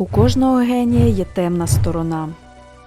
У кожного генія є темна сторона.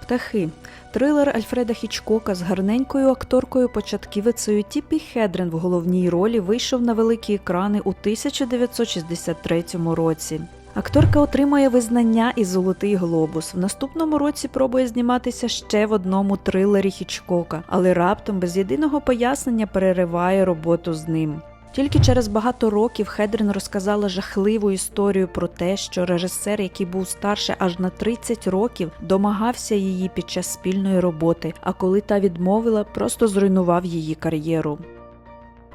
Птахи. Трилер Альфреда Хічкока з гарненькою акторкою початківицею Тіпі Хедрен в головній ролі вийшов на великі екрани у 1963 році. Акторка отримує визнання і золотий глобус. В наступному році пробує зніматися ще в одному трилері Хічкока, але раптом без єдиного пояснення перериває роботу з ним. Тільки через багато років Хедрін розказала жахливу історію про те, що режисер, який був старше аж на 30 років, домагався її під час спільної роботи, а коли та відмовила, просто зруйнував її кар'єру.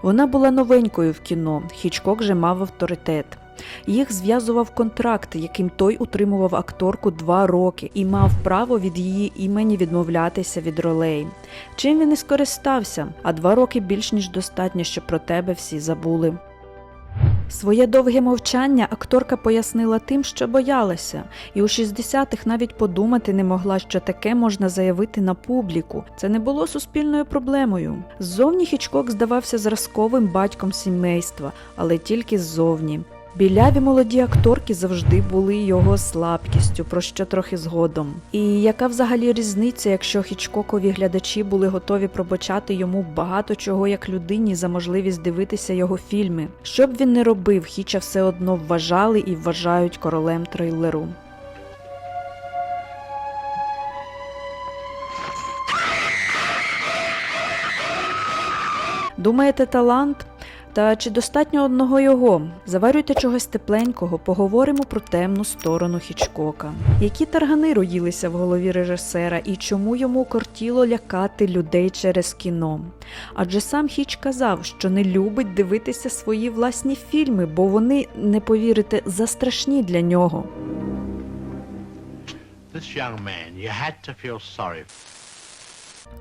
Вона була новенькою в кіно, Хічкок же мав авторитет. Їх зв'язував контракт, яким той утримував акторку два роки і мав право від її імені відмовлятися від ролей. Чим він і скористався, а два роки більш ніж достатньо, щоб про тебе всі забули. Своє довге мовчання акторка пояснила тим, що боялася, і у 60-х навіть подумати не могла, що таке можна заявити на публіку. Це не було суспільною проблемою. Ззовні Хічкок здавався зразковим батьком сімейства, але тільки ззовні. Біляві молоді акторки завжди були його слабкістю, про що трохи згодом. І яка взагалі різниця, якщо хічкокові глядачі були готові пробачати йому багато чого як людині за можливість дивитися його фільми? Що б він не робив, Хіча все одно вважали і вважають королем трейлеру. Думаєте, талант? Та чи достатньо одного його? Заварюйте чогось тепленького, поговоримо про темну сторону Хічкока. Які таргани роїлися в голові режисера і чому йому кортіло лякати людей через кіно? Адже сам Хіч казав, що не любить дивитися свої власні фільми, бо вони, не повірите, застрашні для нього. This young man, you had to feel sorry for.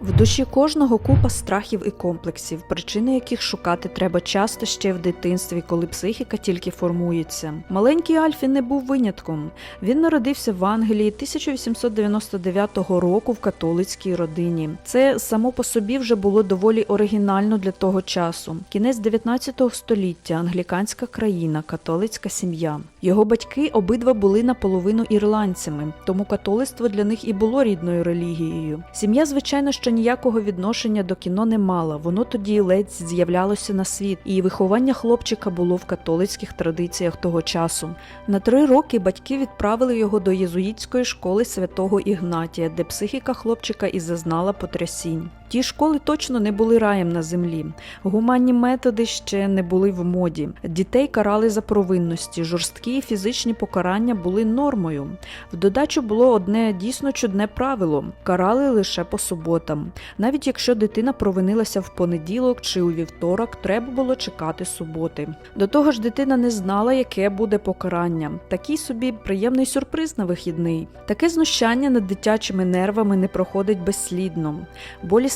В душі кожного купа страхів і комплексів, причини яких шукати треба часто ще в дитинстві, коли психіка тільки формується. Маленький Альфі не був винятком. Він народився в Англії 1899 року в католицькій родині. Це само по собі вже було доволі оригінально для того часу. Кінець 19 століття, англіканська країна, католицька сім'я. Його батьки обидва були наполовину ірландцями, тому католицтво для них і було рідною релігією. Сім'я, звичайно, що ніякого відношення до кіно не мала. Воно тоді ледь з'являлося на світ, і виховання хлопчика було в католицьких традиціях того часу. На три роки батьки відправили його до єзуїтської школи святого Ігнатія, де психіка хлопчика і зазнала потрясінь. Ті школи точно не були раєм на землі. Гуманні методи ще не були в моді. Дітей карали за провинності, жорсткі фізичні покарання були нормою. В додачу було одне дійсно чудне правило: карали лише по суботам. Навіть якщо дитина провинилася в понеділок чи у вівторок, треба було чекати суботи. До того ж, дитина не знала, яке буде покарання. Такий собі приємний сюрприз на вихідний. Таке знущання над дитячими нервами не проходить безслідно.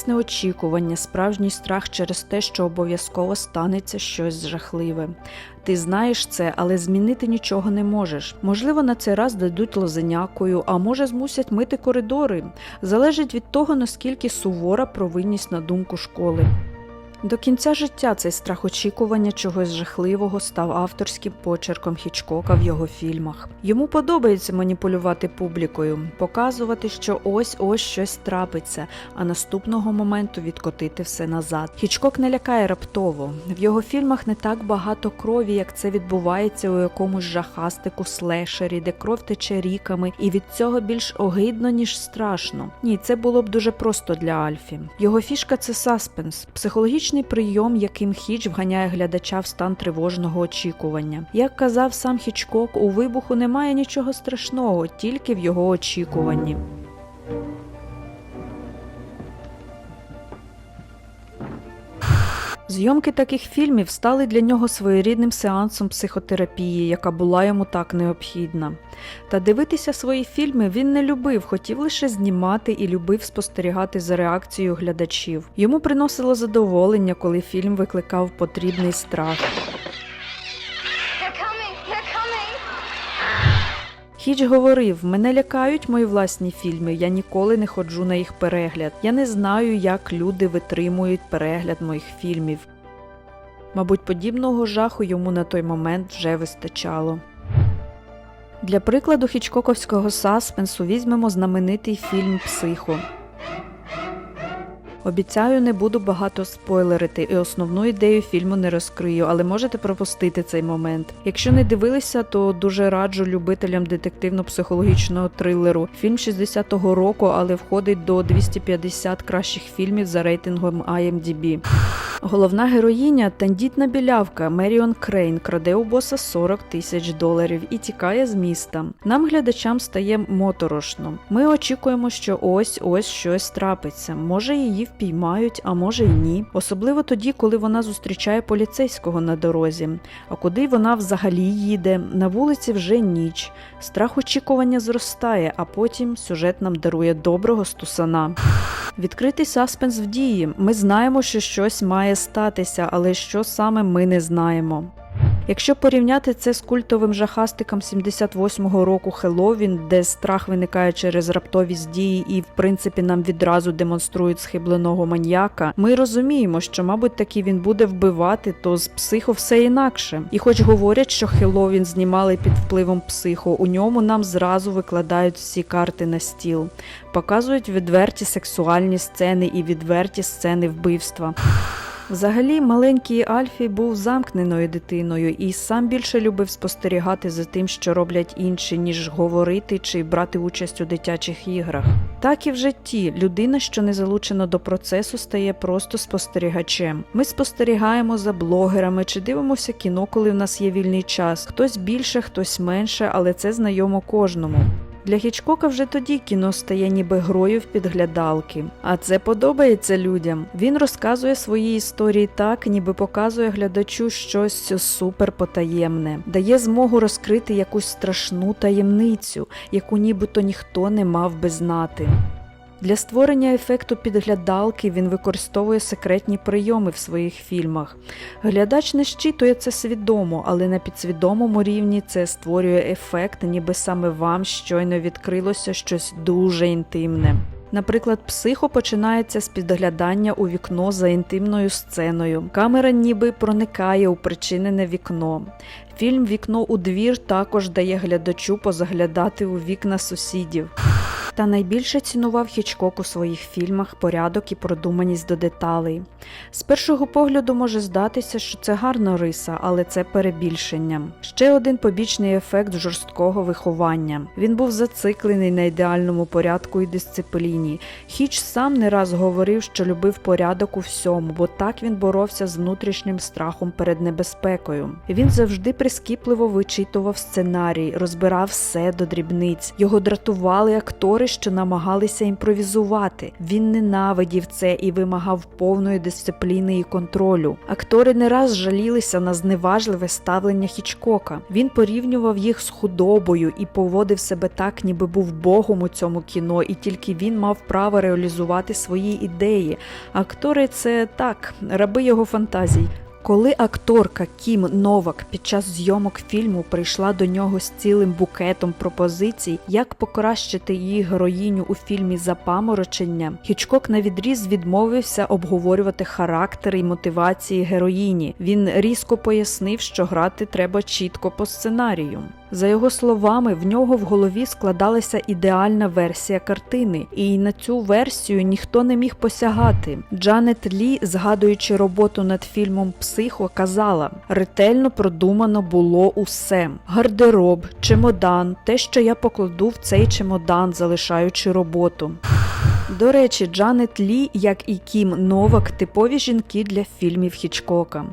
Болісне очікування, справжній страх через те, що обов'язково станеться щось жахливе. Ти знаєш це, але змінити нічого не можеш. Можливо, на цей раз дадуть лозенякою, а може змусять мити коридори. Залежить від того, наскільки сувора провинність на думку школи. До кінця життя цей страх очікування чогось жахливого став авторським почерком Хічкока в його фільмах. Йому подобається маніпулювати публікою, показувати, що ось ось щось трапиться, а наступного моменту відкотити все назад. Хічкок не лякає раптово. В його фільмах не так багато крові, як це відбувається у якомусь жахастику слешері, де кров тече ріками, і від цього більш огидно, ніж страшно. Ні, це було б дуже просто для Альфі. Його фішка це саспенс, психологічний прийом, яким Хіч вганяє глядача в стан тривожного очікування. Як казав сам Хічкок, у вибуху немає нічого страшного, тільки в його очікуванні. Зйомки таких фільмів стали для нього своєрідним сеансом психотерапії, яка була йому так необхідна. Та дивитися свої фільми він не любив, хотів лише знімати і любив спостерігати за реакцією глядачів. Йому приносило задоволення, коли фільм викликав потрібний страх. Хіч говорив: мене лякають мої власні фільми. Я ніколи не ходжу на їх перегляд. Я не знаю, як люди витримують перегляд моїх фільмів. Мабуть, подібного жаху йому на той момент вже вистачало. Для прикладу хічкоковського саспенсу візьмемо знаменитий фільм Психо. Обіцяю, не буду багато спойлерити і основну ідею фільму не розкрию, але можете пропустити цей момент. Якщо не дивилися, то дуже раджу любителям детективно-психологічного трилеру. Фільм 60-го року, але входить до 250 кращих фільмів за рейтингом IMDb. Головна героїня тендітна білявка Меріон Крейн краде у боса 40 тисяч доларів і тікає з міста. Нам, глядачам, стає моторошно. Ми очікуємо, що ось ось щось трапиться. Може, її впіймають, а може й ні. Особливо тоді, коли вона зустрічає поліцейського на дорозі. А куди вона взагалі їде? На вулиці вже ніч. Страх очікування зростає, а потім сюжет нам дарує доброго стусана. Відкритий саспенс в дії. Ми знаємо, що щось має статися, але що саме ми не знаємо. Якщо порівняти це з культовим жахастиком 78-го року Хеллоуін, де страх виникає через раптовість дії і, в принципі, нам відразу демонструють схибленого маньяка, ми розуміємо, що, мабуть, таки він буде вбивати, то з психо все інакше. І хоч говорять, що Хеллоуін знімали під впливом психо, у ньому нам зразу викладають всі карти на стіл, показують відверті сексуальні сцени і відверті сцени вбивства. Взагалі, маленький Альфі був замкненою дитиною і сам більше любив спостерігати за тим, що роблять інші, ніж говорити чи брати участь у дитячих іграх. Так і в житті людина, що не залучена до процесу, стає просто спостерігачем. Ми спостерігаємо за блогерами чи дивимося кіно, коли в нас є вільний час. Хтось більше, хтось менше, але це знайомо кожному. Для Хічкока вже тоді кіно стає ніби грою в підглядалки, а це подобається людям. Він розказує свої історії так, ніби показує глядачу щось суперпотаємне, дає змогу розкрити якусь страшну таємницю, яку нібито ніхто не мав би знати. Для створення ефекту підглядалки він використовує секретні прийоми в своїх фільмах. Глядач не щитує це свідомо, але на підсвідомому рівні це створює ефект, ніби саме вам щойно відкрилося щось дуже інтимне. Наприклад, психо починається з підглядання у вікно за інтимною сценою. Камера ніби проникає у причинене вікно. Фільм Вікно у двір також дає глядачу позаглядати у вікна сусідів. Та найбільше цінував Хічкок у своїх фільмах порядок і продуманість до деталей. З першого погляду може здатися, що це гарна риса, але це перебільшення. Ще один побічний ефект жорсткого виховання. Він був зациклений на ідеальному порядку і дисципліні. Хіч сам не раз говорив, що любив порядок у всьому, бо так він боровся з внутрішнім страхом перед небезпекою. Він завжди прискіпливо вичитував сценарій, розбирав все до дрібниць. Його дратували актори, що намагалися імпровізувати. Він ненавидів це і вимагав повної дисципліни і контролю. Актори не раз жалілися на зневажливе ставлення Хічкока. Він порівнював їх з худобою і поводив себе так, ніби був богом у цьому кіно, і тільки він мав право реалізувати свої ідеї. Актори це так, раби його фантазій. Коли акторка Кім Новак під час зйомок фільму прийшла до нього з цілим букетом пропозицій, як покращити її героїню у фільмі Запаморочення, Хічкок на відріз відмовився обговорювати характер і мотивації героїні. Він різко пояснив, що грати треба чітко по сценарію. За його словами, в нього в голові складалася ідеальна версія картини, і на цю версію ніхто не міг посягати. Джанет Лі, згадуючи роботу над фільмом Психо, казала: ретельно продумано було усе: гардероб, чемодан, те, що я покладу в цей чемодан, залишаючи роботу. До речі, Джанет Лі, як і Кім Новак, типові жінки для фільмів Хічкока.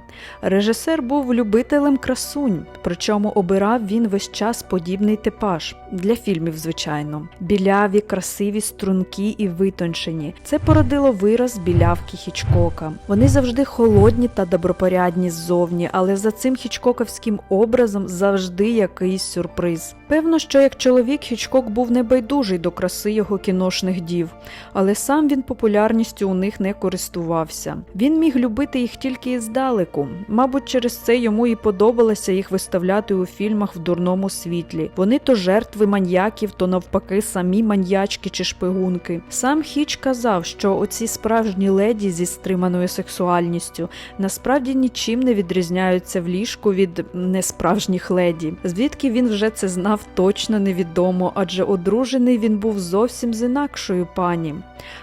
Режисер був любителем красунь, причому обирав він весь час подібний типаж для фільмів, звичайно. Біляві, красиві, стрункі і витончені. Це породило вираз білявки Хічкока. Вони завжди холодні та добропорядні ззовні, але за цим хічкоковським образом завжди якийсь сюрприз. Певно, що як чоловік Хічкок був небайдужий до краси його кіношних дів, але сам він популярністю у них не користувався. Він міг любити їх тільки іздалеку. Мабуть, через це йому і подобалося їх виставляти у фільмах в дурному світлі. Вони то жертви жертви маньяків, то навпаки самі маньячки чи шпигунки. Сам Хіч казав, що оці справжні леді зі стриманою сексуальністю насправді нічим не відрізняються в ліжку від несправжніх леді. Звідки він вже це знав, точно невідомо, адже одружений він був зовсім з інакшою пані.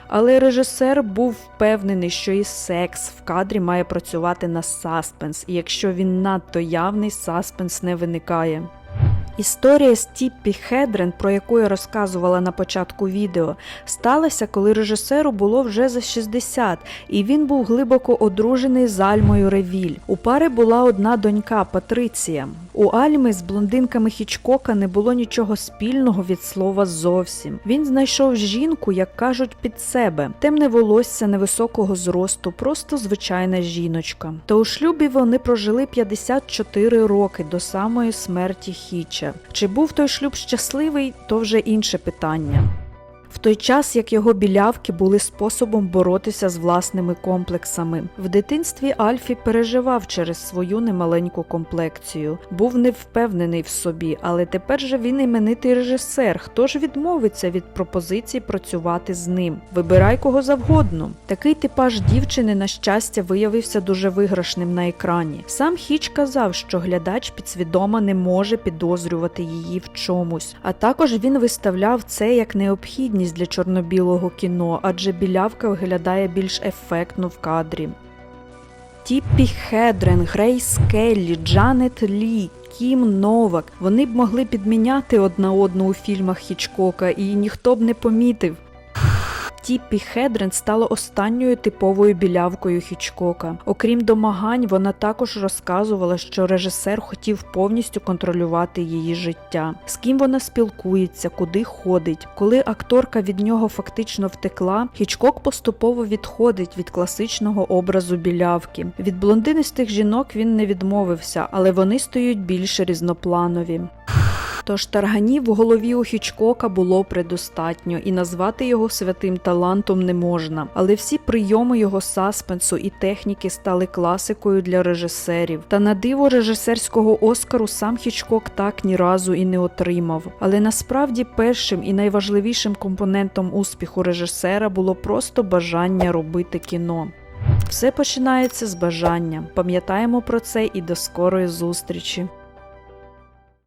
Але режисер був впевнений, що і секс в кадрі має працювати на саспенс, і якщо він надто явний, саспенс не виникає. Історія з Тіппі Хедрен, про яку я розказувала на початку відео, сталася, коли режисеру було вже за 60, і він був глибоко одружений з Альмою Ревіль. У пари була одна донька Патриція. У Альми з блондинками Хічкока не було нічого спільного від слова зовсім. Він знайшов жінку, як кажуть, під себе, темне волосся невисокого зросту, просто звичайна жіночка. Та у шлюбі вони прожили 54 роки до самої смерті Хіча. Чи був той шлюб щасливий, то вже інше питання. В той час, як його білявки були способом боротися з власними комплексами, в дитинстві Альфі переживав через свою немаленьку комплекцію, був невпевнений в собі, але тепер же він іменитий режисер. Хто ж відмовиться від пропозицій працювати з ним? Вибирай кого завгодно. Такий типаж дівчини, на щастя, виявився дуже виграшним на екрані. Сам Хіч казав, що глядач підсвідомо не може підозрювати її в чомусь, а також він виставляв це як необхідність для чорно-білого кіно, адже білявка виглядає більш ефектно в кадрі. Тіппі Хедрен, Грейс Келлі, Джанет Лі. Кім Новак. Вони б могли підміняти одна одну у фільмах Хічкока, і ніхто б не помітив. Тіппі Хедрен стала останньою типовою білявкою Хічкока. Окрім домагань, вона також розказувала, що режисер хотів повністю контролювати її життя, з ким вона спілкується, куди ходить. Коли акторка від нього фактично втекла, Хічкок поступово відходить від класичного образу білявки. Від блондинистих жінок він не відмовився, але вони стають більш різнопланові. Тож тарганів в голові у Хічкока було предостатньо, і назвати його святим талантом не можна. Але всі прийоми його саспенсу і техніки стали класикою для режисерів. Та на диво режисерського Оскару сам Хічкок так ні разу і не отримав. Але насправді першим і найважливішим компонентом успіху режисера було просто бажання робити кіно. Все починається з бажання. Пам'ятаємо про це і до скорої зустрічі.